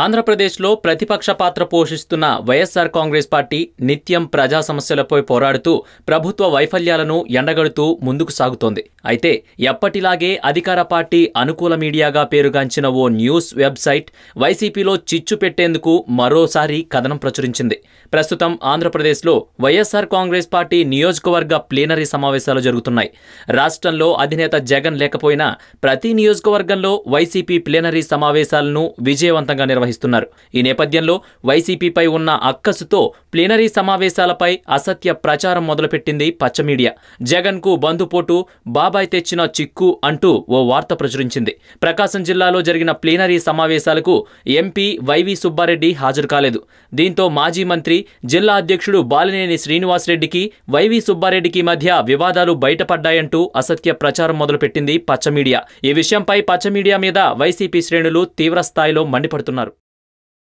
ఆంధ్రప్రదేశ్లో ప్రతిపక్ష పాత్ర పోషిస్తున్న వైఎస్సార్ కాంగ్రెస్ పార్టీ నిత్యం ప్రజా సమస్యలపై పోరాడుతూ ప్రభుత్వ వైఫల్యాలను ఎండగడుతూ ముందుకు సాగుతోంది. అయితే ఎప్పటిలాగే అధికార పార్టీ అనుకూల మీడియాగా పేరుగాంచిన ఓ న్యూస్ వెబ్సైట్ వైసీపీలో చిచ్చు పెట్టేందుకు మరోసారి కథనం ప్రచురించింది. ప్రస్తుతం ఆంధ్రప్రదేశ్లో వైఎస్సార్ కాంగ్రెస్ పార్టీ నియోజకవర్గ ప్లీనరీ సమావేశాలు జరుగుతున్నాయి. రాష్ట్రంలో అధినేత జగన్ లేకపోయినా ప్రతి నియోజకవర్గంలో వైసీపీ ప్లీనరీ సమావేశాలను విజయవంతంగా నిర్వహిస్తున్నారు. ఈ నేపథ్యంలో వైసీపీపై ఉన్న అక్కసుతో ప్లీనరీ సమావేశాలపై అసత్య ప్రచారం మొదలుపెట్టింది పచ్చ మీడియా. జగన్కు బంధుపోటు బాబాయ్ తెచ్చిన చిక్కు అంటూ ఓ వార్త ప్రచురించింది. ప్రకాశం జిల్లాలో జరిగిన ప్లీనరీ సమావేశాలకు ఎంపీ వైవి సుబ్బారెడ్డి హాజరు కాలేదు. దీంతో మాజీ మంత్రి జిల్లా అధ్యక్షుడు బాలినేని శ్రీనివాసరెడ్డికి వైవి సుబ్బారెడ్డికి మధ్య వివాదాలు బయటపడ్డాయంటూ అసత్య ప్రచారం మొదలుపెట్టింది పచ్చ మీడియా. ఈ విషయంపై పచ్చ మీడియా మీద వైసీపీ శ్రేణులు తీవ్రస్థాయిలో మండిపడుతున్నారు.